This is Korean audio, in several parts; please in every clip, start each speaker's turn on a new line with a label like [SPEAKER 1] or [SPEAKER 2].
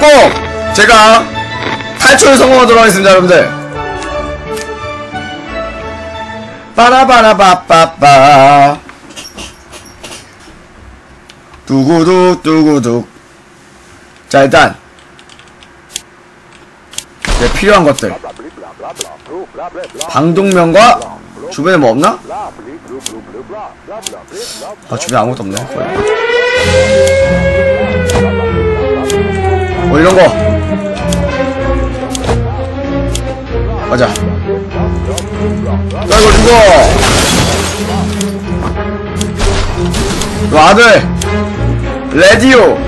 [SPEAKER 1] 잡고 제가 탈출 성공하도록 하겠습니다 여러분들 빠라바라바빠빠 두구둑 두구둑 자 일단 네, 필요한 것들 방독면과 주변에 뭐 없나? 아 주변에 아무것도 없네 거의. 뭐 이런 거. 맞아 떨고 주고. 너 아들. 레디오.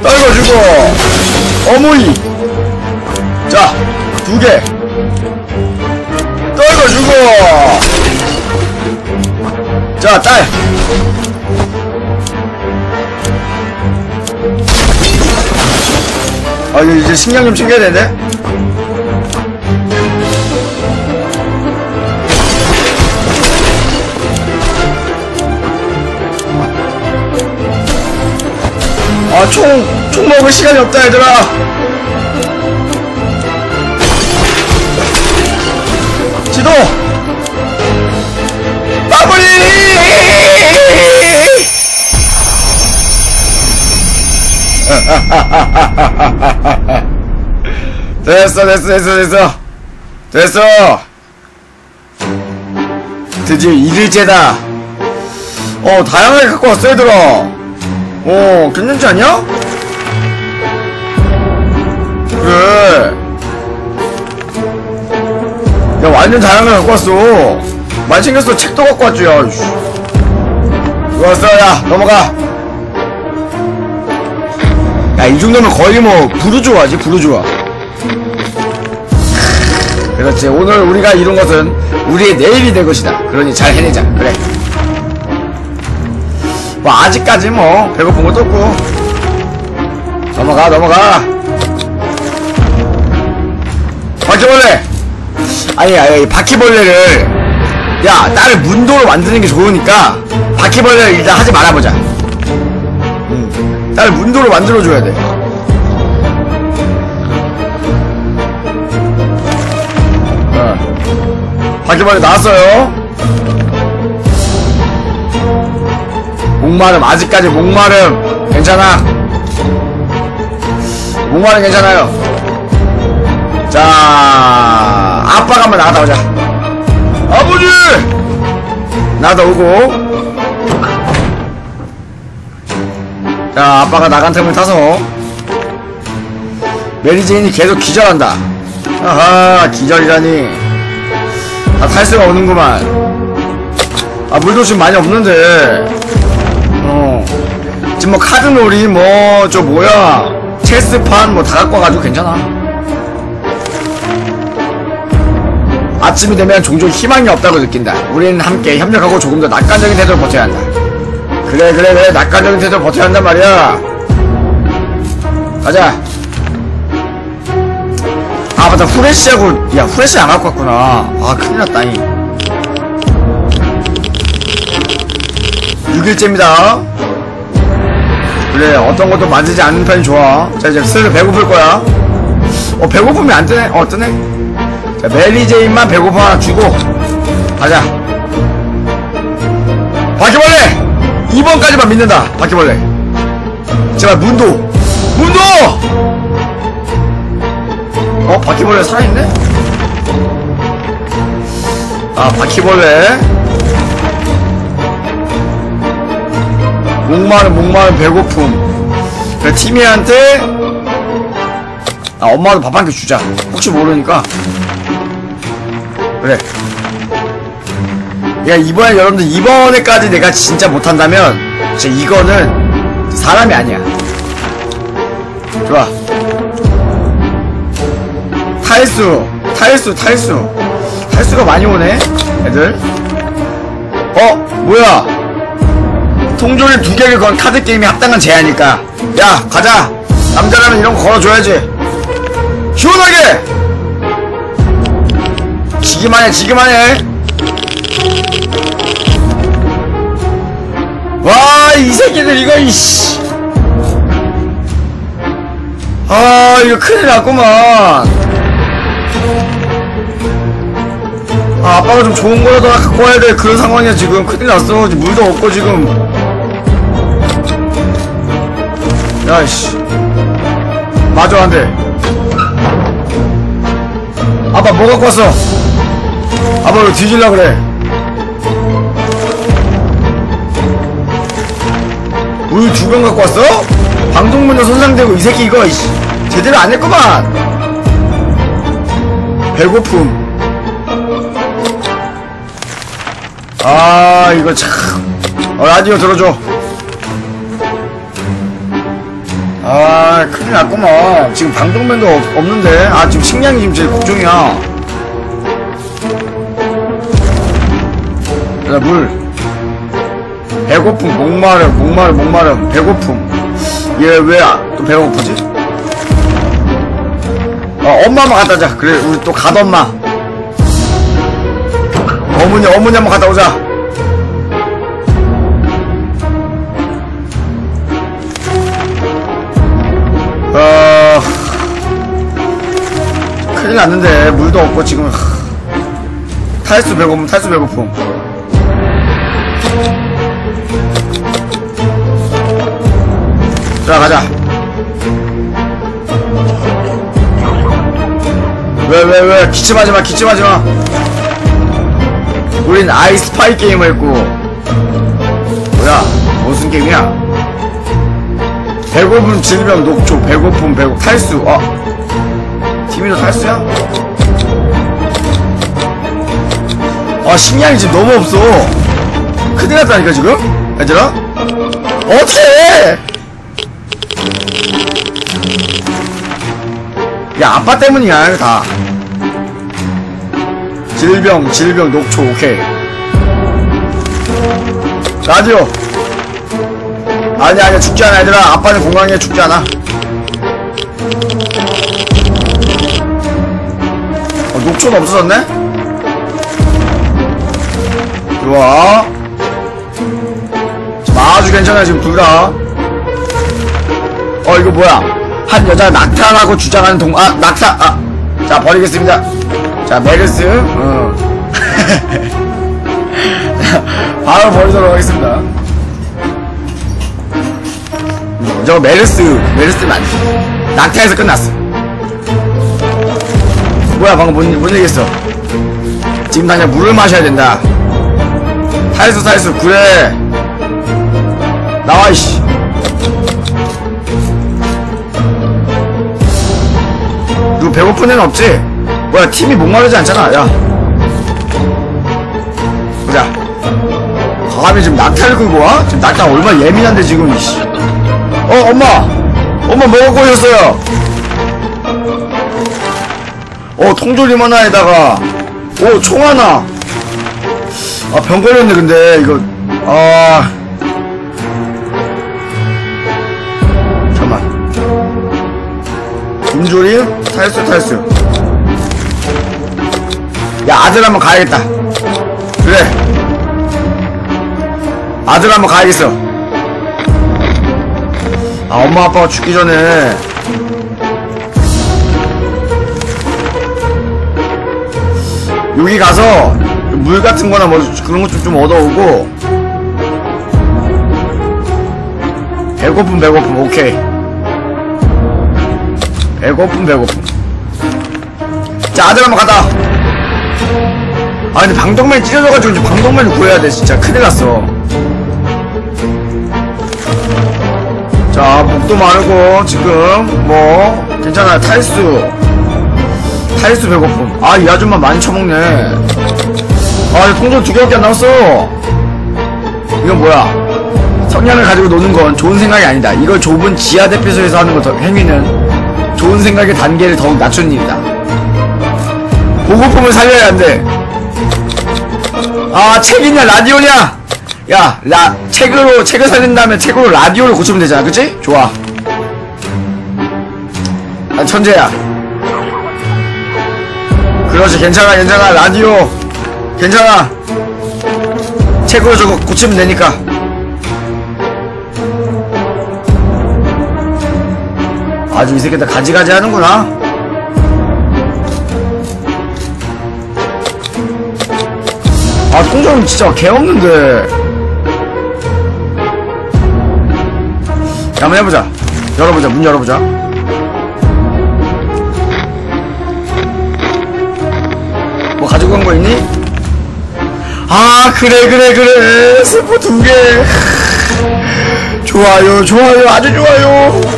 [SPEAKER 1] 떨고 주고. 어머니. 자 두 개. 떨고 주고. 자딸 아 이제 신경 좀 챙겨야 되는데 아, 총, 총 먹을 시간이 없다, 얘들아. 지도! 마무리! 됐어, 됐어, 됐어, 됐어. 됐어. 드디어 일일째다. 어, 다양하게 갖고 왔어, 얘들아. 어, 괜찮지 않냐? 그래. 야, 완전 다양하게 갖고 왔어. 많이 챙겼어. 책도 갖고 왔지, 야. 좋았어, 야, 넘어가. 야, 이 정도면 거의 뭐, 부르주아지, 부르주아. 그렇지. 오늘 우리가 이룬 것은 우리의 내일이 될 것이다. 그러니 잘 해내자. 그래. 뭐 아직까지 뭐 배고픈 것도 없고 넘어가 넘어가 바퀴벌레 아니 아니 바퀴벌레를 야 나를 문도로 만드는 게 좋으니까 바퀴벌레를 일단 하지 말아보자 응. 나를 문도로 만들어줘야 돼. 어. 바퀴벌레 나왔어요. 목마름 아직까지 목마름. 괜찮아? 목마름 괜찮아요. 자 아빠가 한번 나갔다 오자. 아버지! 나도 오고 자 아빠가 나간 틈을 타서. 메리제인이 계속 기절한다. 아하 기절이라니. 아 탈수가 오는구만. 아 물도 지금 많이 없는데. 어. 지금 뭐 카드놀이 뭐 저 뭐야. 체스판 뭐 다 갖고 와가지고 괜찮아. 아침이 되면 종종 희망이 없다고 느낀다. 우리는 함께 협력하고 조금 더 낙관적인 태도를 버텨야 한다 그래 그래 그래. 낙관적인 태도를 버텨야 한단 말이야. 가자. 아 맞다. 후레쉬하고 야 후레쉬 안 갖고 왔구나. 아 큰일났다니 6일째입니다. 그래 어떤 것도 맞지 않는 편이 좋아. 자 이제 슬슬 배고플 거야. 어 배고프면 안 뜨네? 어 뜨네? 자 멜리제인만 배고파 주고. 가자. 바퀴벌레 2번까지만 믿는다. 바퀴벌레. 제발 문도. 문도! 어 바퀴벌레 살아있네? 아 바퀴벌레. 목마른 목마른 배고픔. 그래 티미한테 아 엄마도 밥한개 주자. 혹시 모르니까. 그래 야 이번에 여러분들 이번에까지 내가 진짜 못한다면 진짜 이거는 사람이 아니야. 좋아. 탈수 탈수 탈수. 탈수가 많이 오네 애들. 어 뭐야? 통조림 두 개를 건 카드 게임이 합당한 제한이니까. 야 가자. 남자라면 이런 거 걸어줘야지. 시원하게! 지기만 해 지기만 해 와 이 새끼들 이거 이씨. 아 이거 큰일 났구만. 아 아빠가 좀 좋은 거라도 갖고 와야 돼. 그런 상황이야 지금. 큰일 났어. 물도 없고 지금. 야 이씨. 맞아 안 돼. 아빠 뭐 갖고 왔어? 아빠 왜 뒤질라 그래 우유 두병 갖고 왔어? 방송문도 손상되고 이 새끼 이거 이씨, 제대로 안 했구만. 배고픔. 아 이거 참. 어, 라디오 들어줘. 아 큰일 났구만 지금 방독면도 없, 없는데. 아 지금 식량이 지금 제일 걱정이야. 자물 배고픔 목마름 목마름 목마름 배고픔. 얘 왜 또 배고프지? 어 엄마만 갖다 자. 그래 우리 또 갓엄마. 어머니 어머니 한번 갔다 오자. 어 큰일 났는데. 물도 없고 지금. 탈수 배고픔 탈수 배고픔 자 가자. 왜 왜 왜? 기침하지마 기침하지마. 우린 아이스파이 게임을 했고. 뭐야? 무슨 게임이야? 배고픔 질병 녹조 배고픔 배고 탈수. 어? 팀이도 탈수야? 아 식량이 지금 너무 없어. 큰일 났다니까 지금? 얘들아? 어떡해 야 아빠 때문이야 다. 질병 질병 녹초 오케이. 라디오 아니 아니 죽지 않아 얘들아. 아빠는 건강해 죽지 않아. 어, 녹초는 없어졌네? 좋아 아주 괜찮아 지금 둘다 어 이거 뭐야 한 여자 낙타라고 주장하는 동, 아, 낙타, 아. 자, 버리겠습니다. 자, 메르스, 어. 자, 바로 버리도록 하겠습니다. 음, 저거 메르스, 메르스 맞 낙타에서 끝났어. 뭐야, 방금 뭔, 뭔 얘기했어? 지금 당장 물을 마셔야 된다. 탈수, 탈수, 그래. 나와, 이씨. 누구 배고픈 애는 없지? 뭐야 팀이 목마르지 않잖아. 야. 보자. 감히 지금 낙타를 끌고 와? 지금 낙타 얼마나 예민한데 지금 이씨. 어 엄마! 엄마 뭐 갖고 오셨어요? 어 통조림 하나에다가. 오 총 하나. 아 병 걸렸네 근데. 이거. 아 김조림? 탈수 탈수 야 아들 한번 가야겠다. 그래. 아들 한번 가야겠어. 아 엄마 아빠가 죽기 전에. 여기 가서 물 같은 거나 뭐 그런 것좀좀 얻어오고. 배고픔 배고픔. 오케이 배고픔 배고픔. 자 아들 한번 가다. 아 근데 방독면 찢어져가지고 이제 방독면을 구해야 돼 진짜. 큰일 났어. 자 목도 마르고 지금 뭐 괜찮아요 탈수. 탈수 배고픔. 아 이 아줌마 많이 처먹네. 아 통전 두 개밖에 안 남았어. 이건 뭐야? 성냥을 가지고 노는 건 좋은 생각이 아니다. 이걸 좁은 지하 대피소에서 하는 것 행위는 좋은 생각의 단계를 더욱 낮춘 일이다. 보고품을 살려야 한대. 아 책이냐 라디오냐? 야 라, 책으로 책을 살린 다음에 책으로 라디오를 고치면 되잖아 그치? 좋아. 난 천재야. 그렇지 괜찮아 괜찮아 라디오. 괜찮아. 책으로 저거 고치면 되니까 아주 이 새끼들 가지가지 하는구나. 아, 통장 진짜 개 없는데. 야, 한번 해보자. 열어보자, 문 열어보자. 뭐 가지고 간 거 있니? 아, 그래, 그래, 그래. 스프 두 개. 좋아요, 좋아요, 아주 좋아요.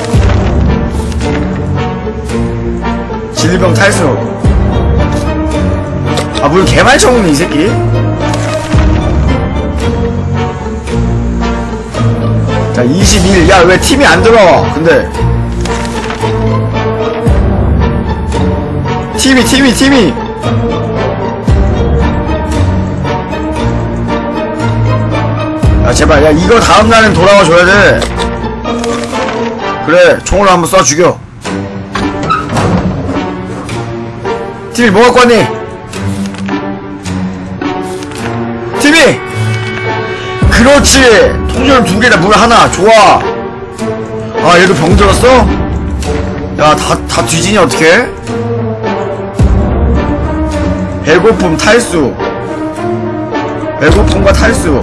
[SPEAKER 1] 진리병 탈수. 아, 물 개말 쳐먹네, 이 새끼. 자, 21. 야, 왜 팀이 안 들어와? 근데. 팀이, 팀이, 팀이. 야, 제발. 야, 이거 다음날엔 돌아와 줘야 돼. 그래, 총으로 한번 쏴 죽여. 팀이 뭐 갖고 왔니? 팀이! 그렇지! 통조림 두 개다, 물 하나. 좋아. 아, 얘도 병 들었어? 야, 다, 다 뒤지니, 어떡해? 배고픔, 탈수. 배고픔과 탈수.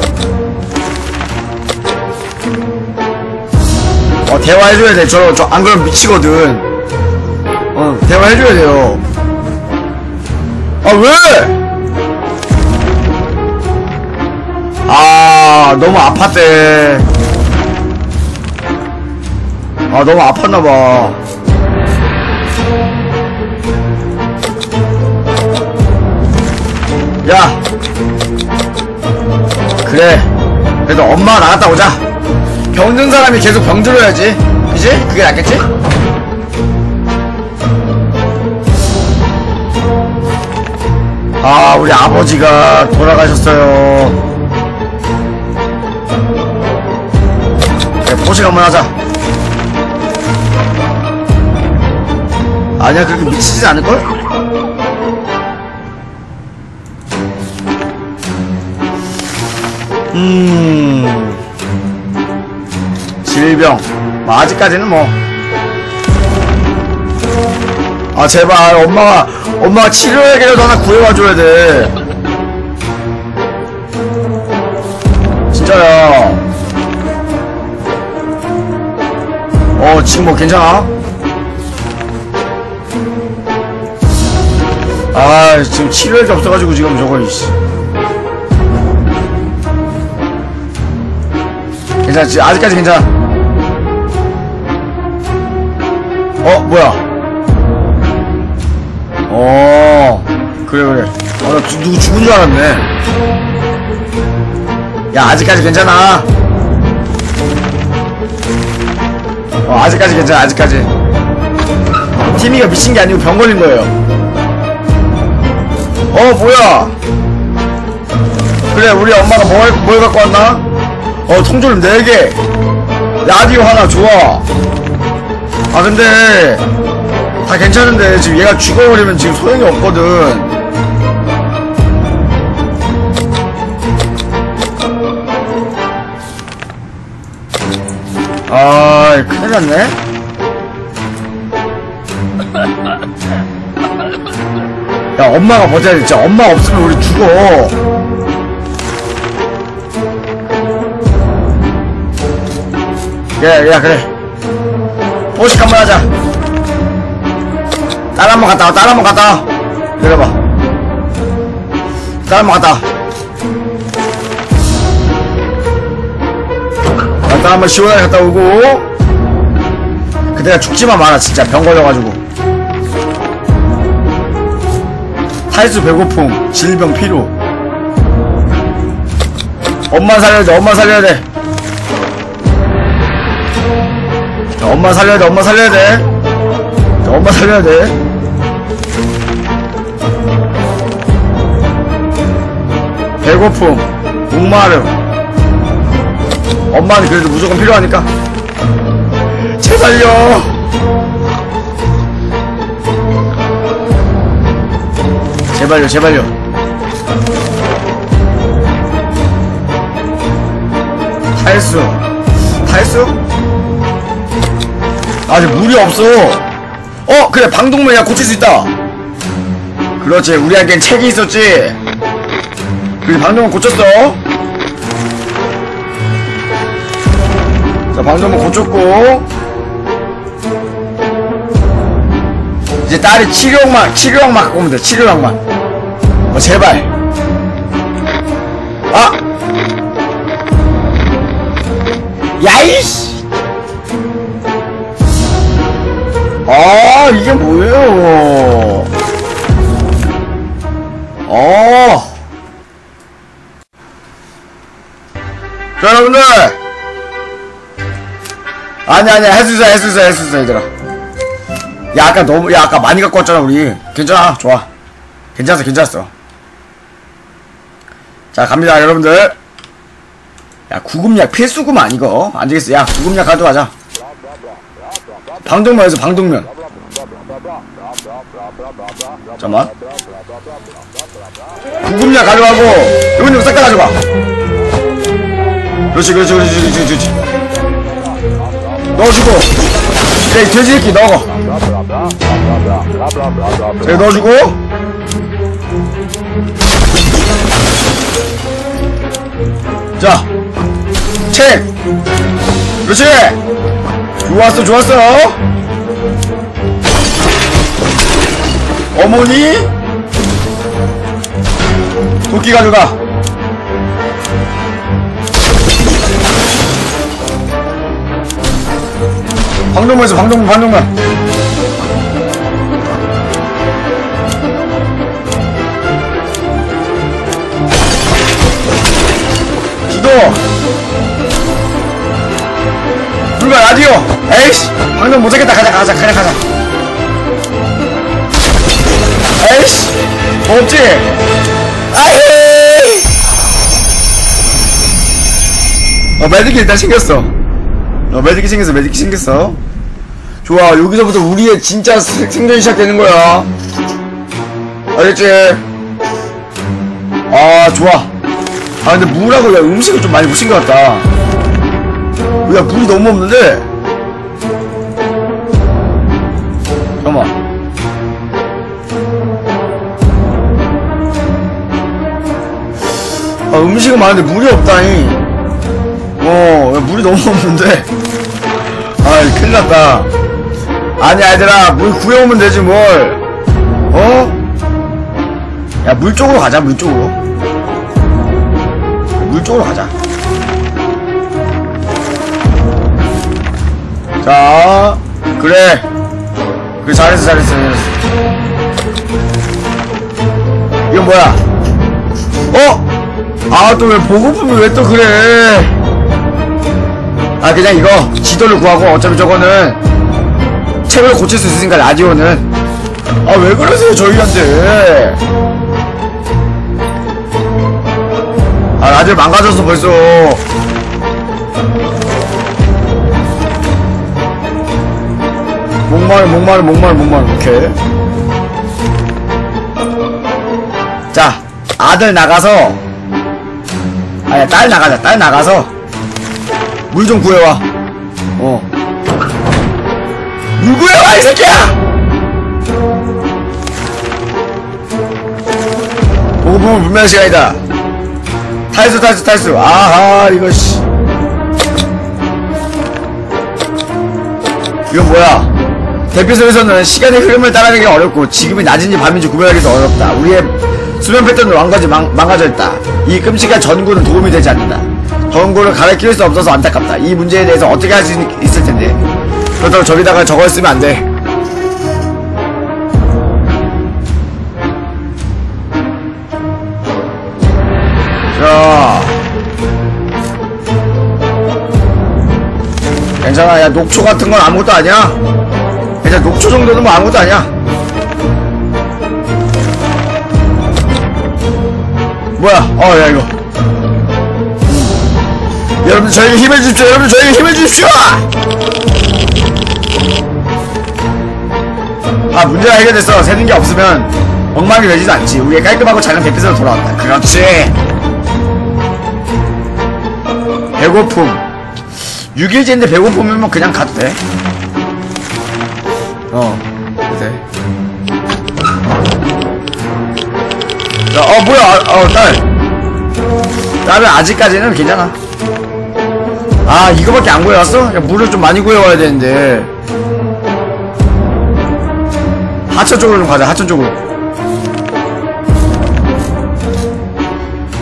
[SPEAKER 1] 어, 대화해줘야 돼. 저, 저, 안 그러면 미치거든. 어, 대화해줘야 돼요. 아, 왜? 아, 너무 아팠대. 아, 너무 아팠나봐. 야! 그래. 그래도 엄마가 나갔다 오자. 병든 사람이 계속 병 들어야지. 그지? 그게 낫겠지? 아, 우리 아버지가 돌아가셨어요. 그래, 포식 한번 하자. 아니야, 그렇게 미치진 않을걸? 음. 질병. 뭐, 아직까지는 뭐. 아, 제발, 엄마가, 엄마가 치료액이라도 하나 구해와줘야 돼. 진짜야. 어, 지금 뭐 괜찮아? 아, 지금 치료액이 없어가지고 지금 저거, 이씨. 괜찮아, 지- 아직까지 괜찮아. 어, 뭐야? 어, 그래, 그래. 어, 나 누- 누구 죽은 줄 알았네. 야, 아직까지 괜찮아. 어, 아직까지 괜찮아, 아직까지. 티미가 미친 게 아니고 병 걸린 거예요. 어, 뭐야? 그래, 우리 엄마가 뭘, 뭘 갖고 왔나? 어, 통조림 4개. 라디오 하나, 좋아. 아, 근데, 다 괜찮은데, 지금 얘가 죽어버리면 지금 소용이 없거든. 아, 큰일 났네? 야, 엄마가 버텨야 돼. 진짜 엄마 없으면 우리 죽어. 야, 야, 그래. 보식 한번 하자. 딸 한 번 갔다 와, 딸 한 번 갔다 와. 내려봐. 딸 한 번 갔다 와. 아, 딸 한번 시원하게 갔다 오고. 그때가 죽지만 마라, 진짜. 병 걸려가지고. 탈수 배고픔, 질병 필요. 엄마 살려야 돼, 엄마 살려야 돼. 자, 엄마 살려야 돼, 엄마 살려야 돼. 자, 엄마 살려야 돼. 배고픔, 목마름. 엄마는 그래도 무조건 필요하니까. 제발요. 제발요, 제발요. 탈수. 탈수? 아직 물이 없어. 어, 그래, 방독면이야. 고칠 수 있다. 그렇지, 우리한텐 책이 있었지. 그래, 방독면 고쳤어. 자, 방독면 고쳤고. 이제 딸이 치료약만, 치료약만 갖고 오면 돼, 치료약만. 어, 제발. 아! 야이씨! 아, 이게 뭐예요? 어. 여러분들! 아니, 아니, 할 수 있어, 할 수 있어, 할 수 있어, 얘들아. 야, 아까 너무, 야, 아까 많이 갖고 왔잖아, 우리. 괜찮아, 좋아. 괜찮았어, 괜찮았어. 자, 갑니다, 여러분들. 야, 구급약 필수구만, 이거. 안 되겠어. 야, 구급약 가져가자. 방독면에서 방독면. 잠깐만. 구급약 가져가고, 이건 이거 싹다 가져가. 그렇지, 그렇지, 그렇지, 그렇지, 그렇지. 넣어주고. 야, 이 돼지 새끼 넣어. 자, 이거 넣어주고. 자, 책. 그렇지. 좋았어, 좋았어. 어머니. 도끼 가져가. 방독면에서 방독면, 방독면. 기도. 불가 라디오. 에이씨, 방독 못 찾겠다. 가자, 가자, 그냥 가자. 에이씨, 뭐 없지? 아이. 어, 매드기 일단 생겼어. 어, 매드기 생겼어, 매드기 생겼어. 좋아, 여기서부터 우리의 진짜 생- 생존이 시작되는 거야. 알겠지? 아, 좋아. 아, 근데 물하고 야, 음식을 좀 많이 묻힌 것 같다. 야, 물이 너무 없는데? 잠깐만. 아, 음식은 많은데 물이 없다니. 어, 야, 물이 너무 없는데. 아, 큰일 났다. 아니, 얘들아, 물 구해오면 되지, 뭘. 어? 야, 물 쪽으로 가자, 물 쪽으로. 물 쪽으로 가자. 자, 그래. 그래, 잘했어, 잘했어, 잘했어. 이건 뭐야? 어? 아, 또 왜 보고품이 왜 또 그래? 아, 그냥 이거 지도를 구하고 어차피 저거는 책을 고칠 수 있으니까 라디오는. 아, 왜 그러세요, 저희한테? 아, 라디오 망가졌어, 벌써. 목마르, 목마르, 목마르, 목마르. 오케이. 자, 아들 나가서, 아니, 딸 나가자, 딸 나가서, 물 좀 구해와. 어. 물 구해와, 이 새끼야! 보면 분명한 시간이다. 탈수, 탈수, 탈수. 아하, 이거, 씨. 이건 뭐야? 대피소에서는 시간의 흐름을 따라가기 어렵고 지금이 낮인지 밤인지 구별하기도 어렵다. 우리의 수면 패턴은 왕가지 망, 망가져 있다. 이 끔찍한 전구는 도움이 되지 않는다. 갈아 끼울 수 없어서 안타깝다. 이 문제에 대해서 어떻게 할 수 있을 텐데. 그렇다고 저기다가 저걸 쓰면 안 돼. 자. 괜찮아. 야, 녹초 같은 건 아무것도 아니야. 괜찮아. 녹초 정도는 뭐 아무것도 아니야. 뭐야? 어, 야, 이거. 여러분, 저에게 힘을 주십시오. 여러분, 저에게 힘을 주십시오! 아, 문제가 해결됐어. 새는 게 없으면 엉망이 되지도 않지. 우리가 깔끔하고 작은 대피소로 돌아왔다. 그렇지. 배고픔. 6일째인데 배고픔이면 그냥 가도 돼. 어, 돼. 자, 어, 뭐야, 아, 어, 딸. 딸은 아직까지는 괜찮아. 아, 이거밖에 안 구해왔어? 야, 물을 좀 많이 구해와야 되는데. 하천 쪽으로 좀 가자, 하천 쪽으로.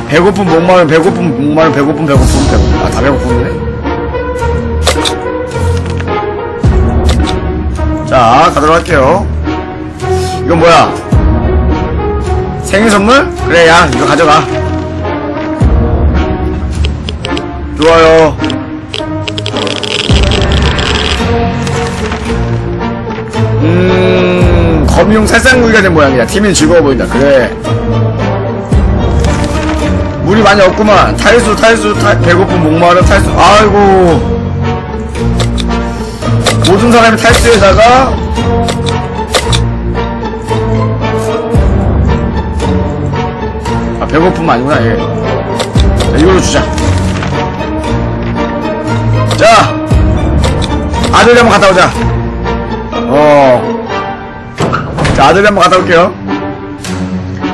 [SPEAKER 1] 배고픔, 목마름, 배고픔, 목마름, 배고픔, 배고픔, 배고픔. 아, 다 배고픈데? 자, 가도록 할게요. 이건 뭐야? 생일 선물? 그래, 야, 이거 가져가. 좋아요. 음, 검용 살상무기가 된 모양이야. 팀이 즐거워 보인다. 그래. 물이 많이 없구만. 탈수, 탈수, 탈, 배고픈 목마른 탈수. 아이고. 모든 사람이 탈수에다가 아 배고픔 아니구나 얘. 자, 이걸로 주자. 자 아들 한번 갔다 오자. 어. 자 아들 한번 갔다 올게요.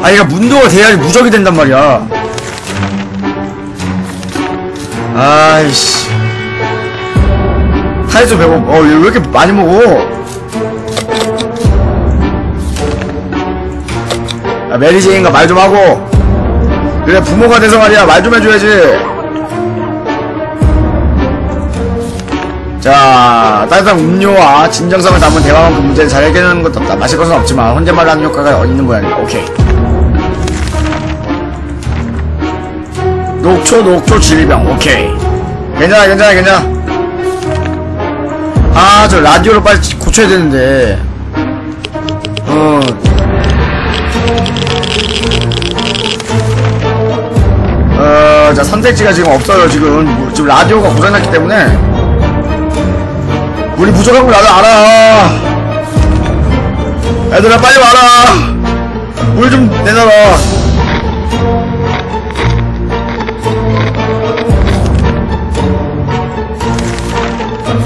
[SPEAKER 1] 아 얘가 문도가 돼야지 무적이 된단 말이야. 아이씨. 탈수 배고 어, 얘왜 이렇게 많이 먹어? 야, 메리제인가 말좀 하고. 그래, 부모가 돼서 말이야. 말 좀 해줘야지. 자, 따뜻한 음료와 진정성을 담은 대화만큼 그 문제를 잘 해결하는 것도 없다. 마실 것은 없지만, 혼잣말 하는 효과가 있는 모양이다. 오케이. 녹초, 녹초, 질병. 오케이. 괜찮아, 괜찮아, 괜찮아. 아, 저 라디오를 빨리 고쳐야 되는데. 어. 어, 자, 선택지가 지금 없어요, 지금. 지금 라디오가 고장났기 때문에. 물이 부족한 걸 나도 알아. 애들아, 빨리 와라. 물 좀 내놔라.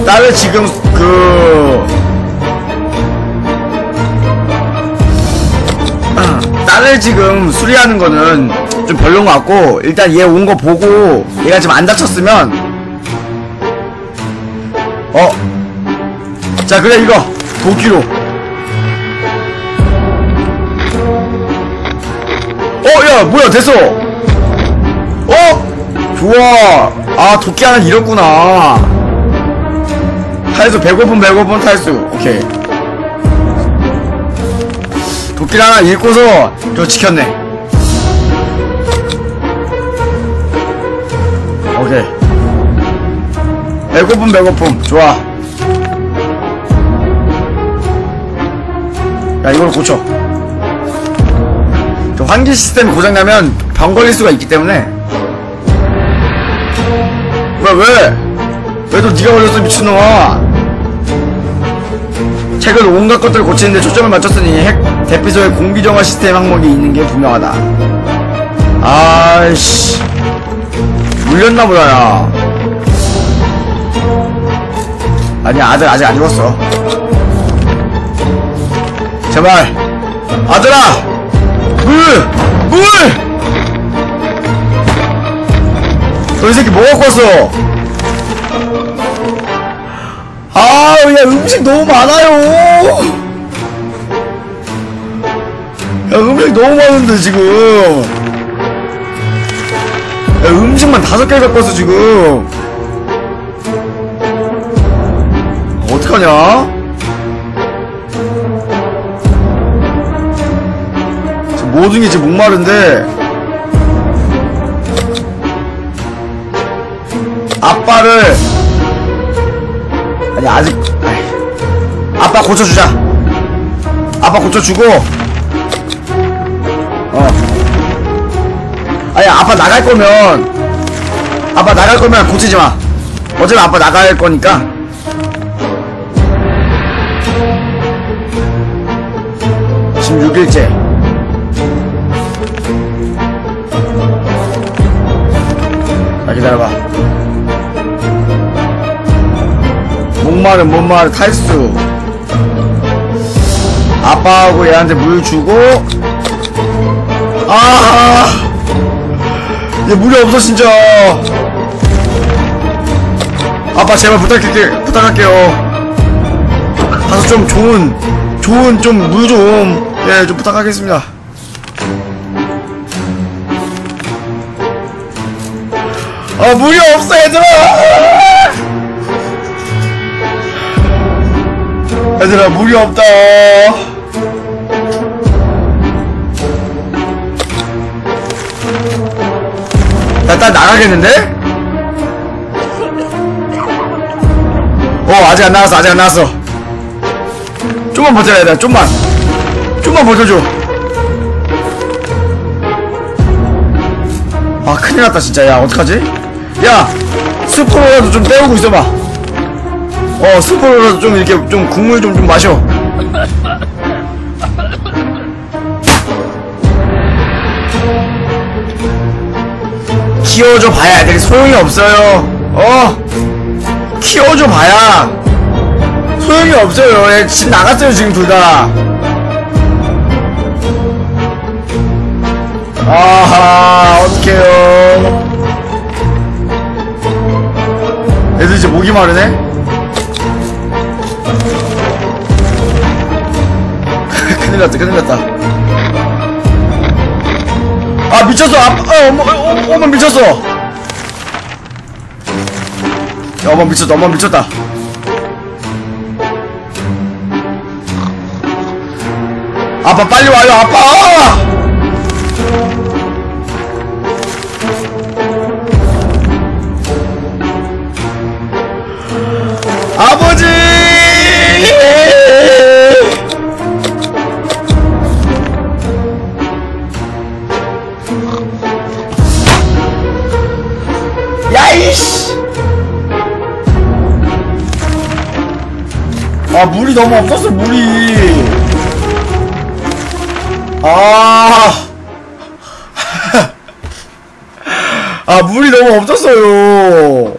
[SPEAKER 1] 딸을 지금 그 딸을 지금 수리하는 거는 좀 별론 것 같고 일단 얘 온 거 보고 얘가 지금 안 다쳤으면 어? 자 그래 이거. 도끼로. 어야 뭐야 됐어. 어? 좋아. 아 도끼 하나 잃었구나. 탈수 배고픈 배고픈 탈수. 오케이. 도끼를 하나 읽고서 저 지켰네. 오케이. 배고픔 배고픔 좋아 야 이걸 고쳐. 저 환기 시스템 고장나면 병 걸릴 수가 있기 때문에. 왜 왜? 왜 또 네가 걸렸어 미친놈아? 최근 온갖 것들을 고치는데 초점을 맞췄으니 핵 대피소에 공기정화 시스템 항목이 있는 게 분명하다. 아이씨. 물렸나 보다 야. 아니 아들 아직 안 죽었어 제발 아들아 물! 물! 너이 새끼 뭐 갖고 왔어? 아, 야, 음식 너무 많아요! 야, 음식 너무 많은데, 지금. 야, 음식만 다섯 개 갖고 왔어, 지금. 어떡하냐? 모든 게 지금 목마른데. 아빠를 아니 아직. 아빠 고쳐주자 아빠 고쳐주고 어 아니 아빠 나갈 거면 아빠 나갈 거면 고치지 마 어차피 아빠 나갈 거니까 지금 6일째 목마른 목마른 탈수 아빠하고 얘한테 물 주고 아, 얘 물이 없어 진짜. 아빠 제발 부탁할게 부탁할게요. 가서 좀 좋은 좋은 좀 물 좀 예좀 부탁하겠습니다. 아 물이 없어 얘들아. 얘들아 물이 없다. 나딸 나가겠는데? 어 아직 안 나왔어 아직 안 나왔어. 좀만 버텨야 돼 좀만. 좀만 버텨줘. 아 큰일 났다 진짜. 야 어떡하지? 야 스프로라도 좀 때우고 있어봐 어 스프로라도 좀 이렇게 좀 국물 좀 좀 마셔 키워줘 봐야 애들이 소용이 없어요 어 키워줘 봐야 소용이 없어요. 얘 집 나갔어요 지금 둘 다. 아하 어떡해요. 애들 이제 목이 마르네. 큰일 났다 큰일 났다. 아 미쳤어. 아, 어, 어머 어, 어머 미쳤어. 야, 어머 미쳤다 어머 미쳤다. 아빠 빨리 와요 아빠 아버지 아 물이 너무 없었어 물이 아. 아, 물이 너무 없었어요.